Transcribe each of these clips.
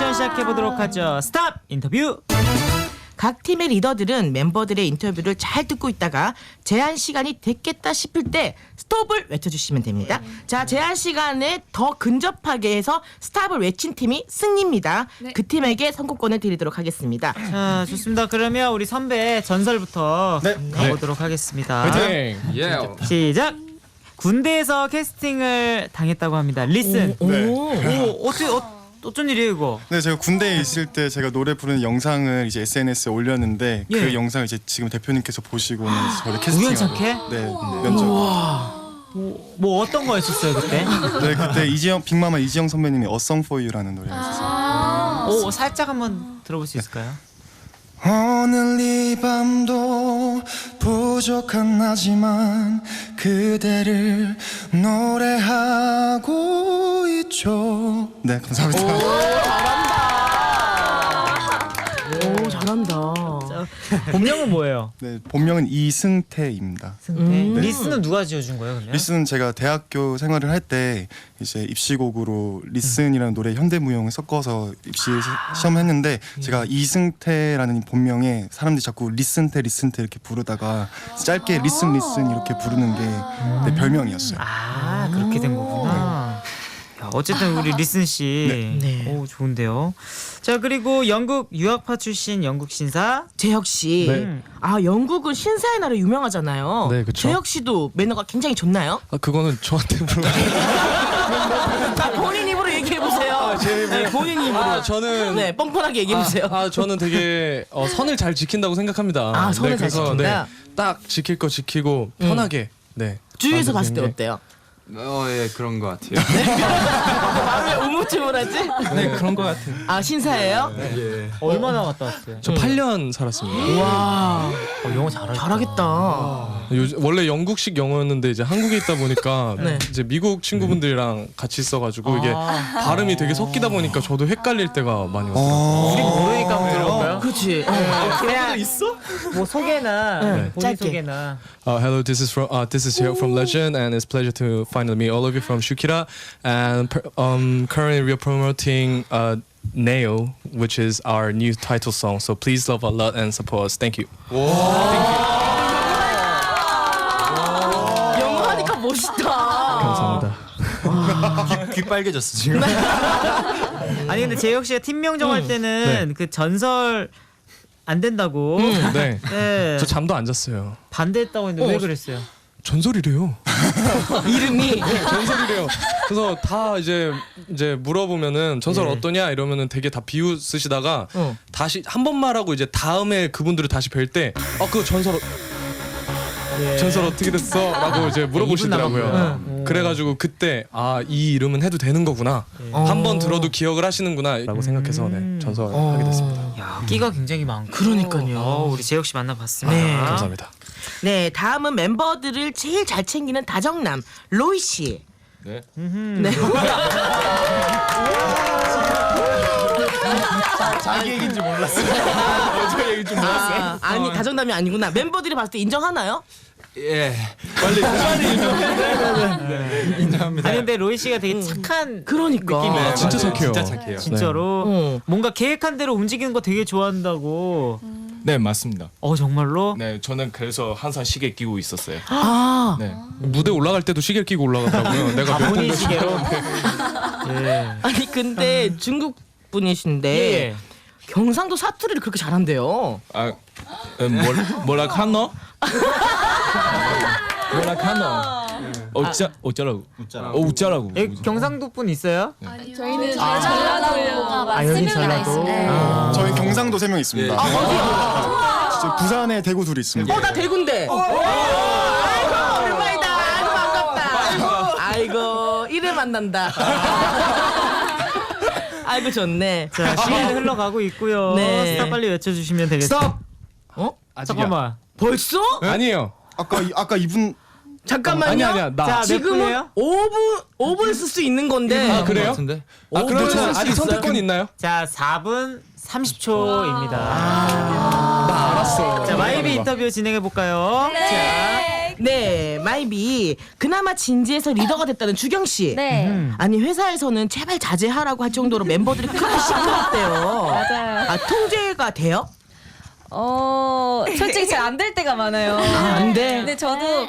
미션 시작해 보도록 하죠. 스탑 인터뷰. 각 팀의 리더들은 멤버들의 인터뷰를 잘 듣고 있다가 제한 시간이 됐겠다 싶을 때 스톱을 외쳐주시면 됩니다. 자, 제한 시간에 더 근접하게 해서 스탑을 외친 팀이 승리입니다. 그 팀에게 선곡권을 드리도록 하겠습니다. 자 좋습니다. 그러면 우리 선배 전설부터 네. 가보도록 하겠습니다. 파이팅! 예. 시작. 군대에서 캐스팅을 당했다고 합니다. 리슨. 오, 네. 오 어떻게 어, 어쩐 일이에요 이거? 네, 제가 군대에 있을 때 제가 노래 부르는 영상을 이제 SNS에 올렸는데 예. 그 영상을 이제 지금 대표님께서 보시고는 저를 캐스팅하고 우연찮게? 네, 면접. 뭐, 뭐 어떤 거였었어요 그때? 네, 그때 이지영 빅마마 이지영 선배님이 A Song For You라는 노래를 했었어요. 오 살짝 한번 들어볼 수 있을까요? 오늘 이 밤도 부족한 나지만 그대를 노래하고 있죠. 네, 감사합니다. 오, 잘한다. 본명은 뭐예요? 네, 본명은 이승태입니다. 음. 리슨은 누가 지어준 거예요 그러면? 리슨 제가 대학교 생활을 할 때 이제 입시곡으로 리슨이라는 노래 현대무용을 섞어서 입시 시험했는데 제가 이승태라는 본명에 사람들이 자꾸 리슨태 리슨태 이렇게 부르다가 짧게 리슨 리슨 이렇게 부르는 게 내 별명이었어요. 아 그렇게 된 거구나. 야, 어쨌든 우리 리슨 씨, 네. 오 좋은데요. 자 그리고 영국 유학파 출신 영국 신사. 재혁 씨. 네. 아, 영국은 신사의 나라 유명하잖아요. 네, 그쵸. 재혁 씨도 매너가 굉장히 좋나요? 아 그거는 저한테 물어. 아, 본인 입으로 얘기해 보세요. 네, 본인 입으로. 아 저는 네, 뻥뻥하게 얘기해 보세요. 아, 아, 저는 되게 어, 선을 잘 지킨다고 생각합니다. 아, 선을 잘 그래서, 지킨다? 네, 딱 지킬 거 지키고 편하게. 네. 주위에서 봤을 때 되게- 어때요? 어, 예, 그런 것 같아요. 왜 우물쭈물 하지? 네, 그런 것 같아요. 아 신사예요? 예. 얼마나 갔다 왔어요? 저 8년 살았습니다. 와 어, 영어 잘하죠. 잘하겠다. 요즘 원래 영국식 영어였는데 이제 한국에 있다 보니까 네. 이제 미국 친구분들이랑 같이 있어가지고 이게 아. 발음이 되게 섞이다 보니까 저도 헷갈릴 때가 많이 왔어요. 어. 우리 모르니까 한번 들어볼까요? 그렇지. 그냥 있어? 뭐 소개나 네, 본인 짧게. 소개나. Uh, hello, this is from uh, this is here from Legend, and it's a pleasure to finally meet all of you from Shukira. And per, um, currently we are promoting uh, Neo, which is our new title song. So please love a lot and support us. Thank you. 영어 하니까 멋있다. 감사합니다. 귀 빨개졌어 지금. 아니 근데 재혁 씨가 팀명 정할 때는 그 전설 안 된다고. 네, 네. 저 잠도 안 잤어요. 반대했다고 했는데 왜 어. 그랬어요? 전설이래요. 이름이 전설이래요. 그래서 다 이제 이제 물어보면은 전설 예. 어떠냐 이러면은 되게 다 비웃으시다가 어. 다시 한 번 말하고 이제 다음에 그분들을 다시 뵐때어 그거 전설 어- 예. 전설 어떻게 됐어?라고 이제 물어보시더라고요. 이분 남았구나. 그래가지고 그때 아 이 이름은 해도 되는 거구나. 한번 들어도 기억을 하시는구나라고 생각해서 네 전설 하게 됐습니다. 야 끼가 굉장히 많고. 그러니까요. 어, 우리 재혁 씨 만나봤습니다. 네. 감사합니다. 네 다음은 멤버들을 제일 잘 챙기는 다정남 로이 씨. 네. 네. 자기 얘기인 줄 몰랐어요. 저 얘기 좀 아, 아니 다정남이 아니구나. 멤버들이 봤을 때 인정하나요? 예. 아니 근데 로이 씨가 되게 착한 그러니까. 느낌이에요. 아, 진짜 맞아요. 착해요. 진짜 착해요. 진짜로 어. 뭔가 계획한 대로 움직이는 거 되게 좋아한다고. 네 맞습니다. 어 정말로? 네 저는 그래서 항상 시계 끼고 있었어요. 아 네. 무대 올라갈 때도 시계 끼고 올라가더라고요. 내가 몇 본인 시계로. 예. 아니 근데 중국 분이신데 예. 경상도 사투리를 그렇게 잘한대요. 아 음, 뭘 뭐라 카노? 뭐라 카노? 어짜 어쩌라고? 어 웃자라고. 여기 경상도 분 있어요? 저희는 전라도가 아, 여기 전라도? 있어요. 저희 경상도 세 명 있습니다. 아 어디요? 진짜 부산에 대구 둘이 있습니다. 어 나 대구인데. 아이고 오랜만이다. 아이고 반갑다. 아이고 이래 만난다. 아이고 좋네. 자 시간 흘러가고 있고요. 네. 스탑 빨리 외쳐주시면 되겠습니다. 어? 잠깐만. 벌써? 아니에요. 아까 이- 아까 이분 잠깐만요. 아니 아니야 나. 자, 몇 지금은 분이에요? 5분 5분 쓸 수 있는 건데. 아 그래요? 같은데? 아 그러면 네, 쓸수 아직 있어요? 선택권 있나요? 자 4분 30초입니다. 나 알았어. 자 마이비 인터뷰 진행해 볼까요? 네. 네, 마이비. 그나마 진지해서 리더가 됐다는 주경 씨. 네. 음. 아니 회사에서는 제발 자제하라고 할 정도로 멤버들이 크게 시끄럽대요. 맞아요. 아 통제가 돼요? 어 솔직히 잘 안 될 때가 많아요. 안 돼. 근데 저도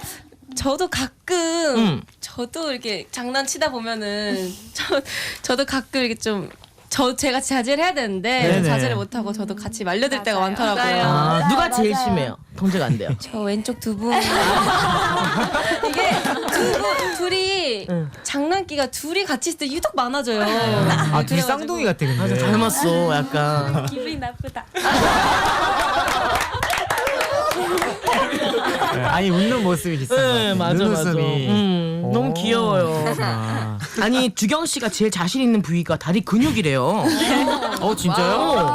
저도 가끔 음. 저도 이렇게 장난치다 보면은 저 저도 가끔 이렇게 좀 저 제가 자제를 해야 되는데 네네. 자제를 못 하고 저도 같이 말려들 때가 많더라고요. 아, 누가 맞아요, 제일 맞아요. 심해요? 통제가 안 돼요. 저 왼쪽 두 분. 이게 두 분, 둘이 장난기가 둘이 같이 있을 때 유독 많아져요. 아, 둘이 그래가지고 쌍둥이 같아 근데. 맞아 닮았어 약간. 기분이 나쁘다. 네, 아니 웃는 모습이 비슷한 것네 같아. 맞아 맞아. 눈웃음이. 음, 오. 너무 귀여워요. 아, 아니 주경 씨가 제일 자신 있는 부위가 다리 근육이래요. 어 진짜요?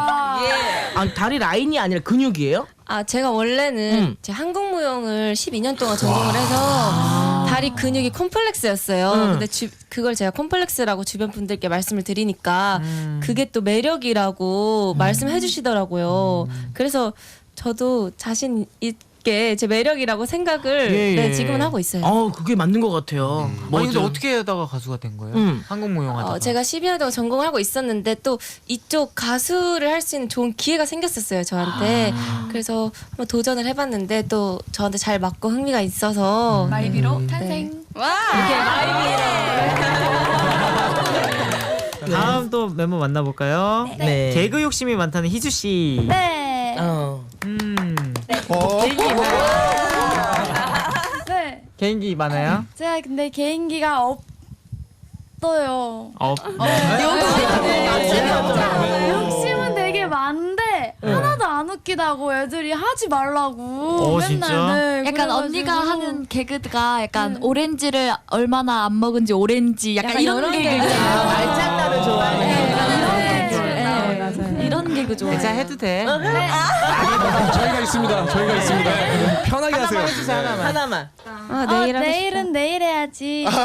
아 다리 라인이 아니라 근육이에요? 아 제가 원래는 음. 제 한국 무용을 12년 동안 전공을 해서 다리 근육이 콤플렉스였어요. 음. 근데 주, 그걸 제가 콤플렉스라고 주변 분들께 말씀을 드리니까 음. 그게 또 매력이라고 말씀해 주시더라고요. 그래서 저도 자신 있 게 제 매력이라고 생각을 예, 예. 네, 지금은 하고 있어요. 어 그게 맞는 것 같아요. 아니 근데 어떻게 하다가 가수가 된 거예요? 음. 한국 무용 하다가. 어, 제가 12년 동안 전공을 하고 있었는데 또 이쪽 가수를 할 수 있는 좋은 기회가 생겼었어요 저한테 그래서 한번 도전을 해봤는데 또 저한테 잘 맞고 흥미가 있어서 마이비로 탄생. 다음 또 멤버 만나볼까요? 네. 개그 욕심이 많다는 희주 씨. 네. 어. 음. 어? 개인기 있나요? 네. 개인기 많아요? 제가 근데 개인기가 없어요. 어. 네, 욕심은 되게 많은데 하나도 안 웃기다고 애들이 하지 말라고 어, 맨날 진짜? 네, 약간 그래가지고. 언니가 하는 개그가 약간 오렌지를 얼마나 안 먹은지 오렌지 약간, 약간 이런 이런 개그 개그. 있잖아요. 말장난을 좋아하 그 좋아해요. 괜찮아 해도 돼. 저희가 있습니다. 저희가 있습니다. 편하게 하세요. 하나만. 아, 아, 내일 하고 내일은 내일 해야지.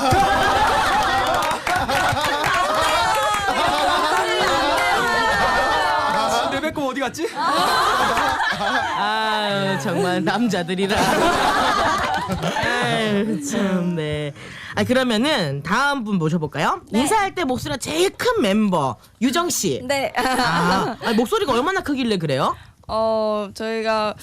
내 배꼽 어디 갔지? 아 정말 남자들이라. 아유 참 네. 아 그러면은 다음 분 모셔볼까요? 인사할 때 목소리가 제일 큰 멤버 유정 씨. 네. 아, 아, 목소리가 얼마나 크길래 그래요? 어, 저희가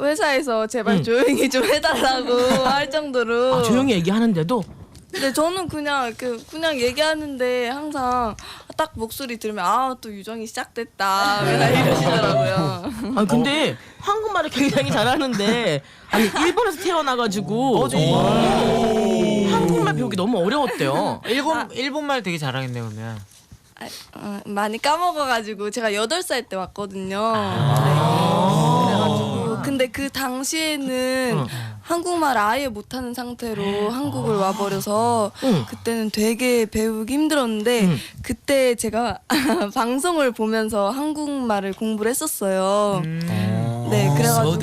회사에서 제발 응. 조용히 좀 해달라고 할 정도로. 아, 조용히 얘기하는데도 근데 저는 그냥 그 그냥 얘기하는데 항상 딱 목소리 들으면 아 또 유정이 시작됐다 맨날 이러시더라고요. 아 근데 한국말을 굉장히 잘하는데 아니 일본에서 태어나가지고 어, 정말? 배우기 너무 어려웠대요. 일본 일본말 되게 잘하겠네 그러면. 아, 어, 많이 까먹어가지고 제가 8살 때 왔거든요. 아. 네. 그래가지고 근데 그 당시에는 한국말 아예 못하는 상태로 한국을 와버려서 응. 그때는 되게 배우기 힘들었는데 응. 그때 제가 방송을 보면서 한국말을 공부를 했었어요. 네, 그래가지고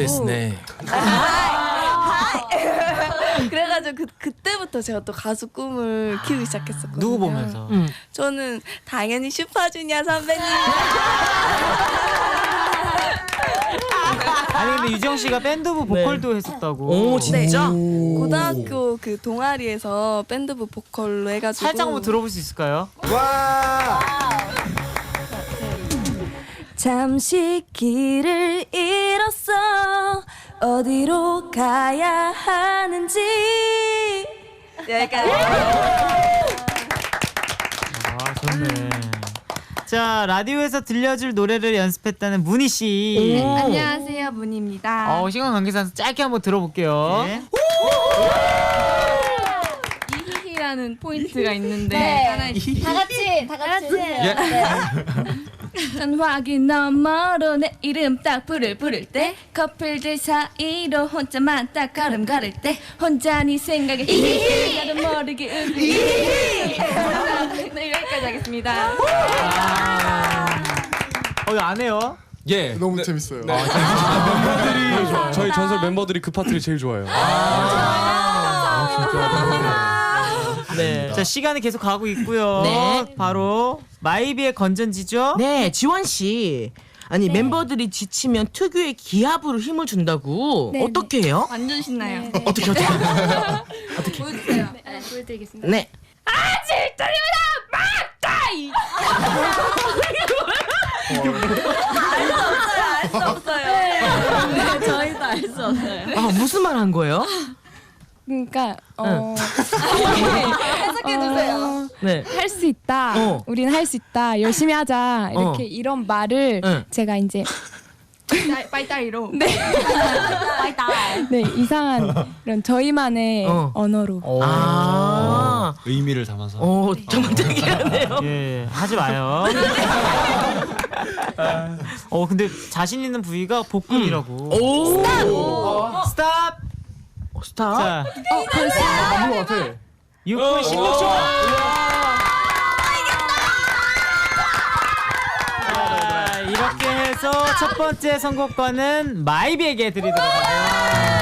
그래가지고 그, 그때부터 제가 또 가수 꿈을 키우기 시작했었거든요. 누구 보면서? 응. 저는 당연히 슈퍼주니어 선배님. 아니 근데 유정 씨가 밴드부 보컬도 했었다고. 오 진짜? 고등학교 그 동아리에서 밴드부 보컬로 해가지고 살짝 한번 들어볼 수 있을까요? 잠시 길을 잃었어 어디로 가야 하는지 여기까지 아 좋네. 자 라디오에서 들려줄 노래를 연습했다는 문희 씨. 오. 안녕하세요 문입니다. 어 시간 관계상 짧게 한번 들어볼게요. 이히히라는 포인트가 있는데 네. 하나 다 같이 다 같이 해주세요. 전화기 너머로 내 이름 딱 부를 부를 때 커플들 사이로 혼자만 딱 걸음 걸을 때 혼자 네 생각에 히히히 나도 모르게 웃고 히히히 네 여기까지 하겠습니다. 어 안 해요? 예. 너무 재밌어요. 저희 전설 멤버들이 그 파트를 제일 좋아해요. 네. 자 시간이 계속 가고 있고요. 네. 바로 마이비의 건전지죠. 네, 지원 씨. 아니 멤버들이 지치면 특유의 기합으로 힘을 준다고 네, 어떻게 해요? 완전 신나요. 어떻게 어떻게? 보여주세요. 네, 보여드리겠습니다. 네. 알수 없어요. 네, 저희도 알 수 없어요. 아 무슨 말 한 거예요? 그러니까 어, 해석해 주세요. 네. 할 수 있다. 어. 우리는 할 수 있다. 열심히 하자. 이렇게 어. 이런 말을 응. 제가 이제 빠이따리로. 네. 네, 이상한 이런 저희만의 어. 언어로 아. 의미를 담아서. 어 정말 특이하네요. 예, 하지 마요. 어, 근데 자신 있는 부위가 복근이라고. 오. 스탑! 어, 스타. 자, 어, 벌써 6분 16초. 자, 이렇게 해서 첫 번째 선곡권은 마이비에게 드리도록 하고요.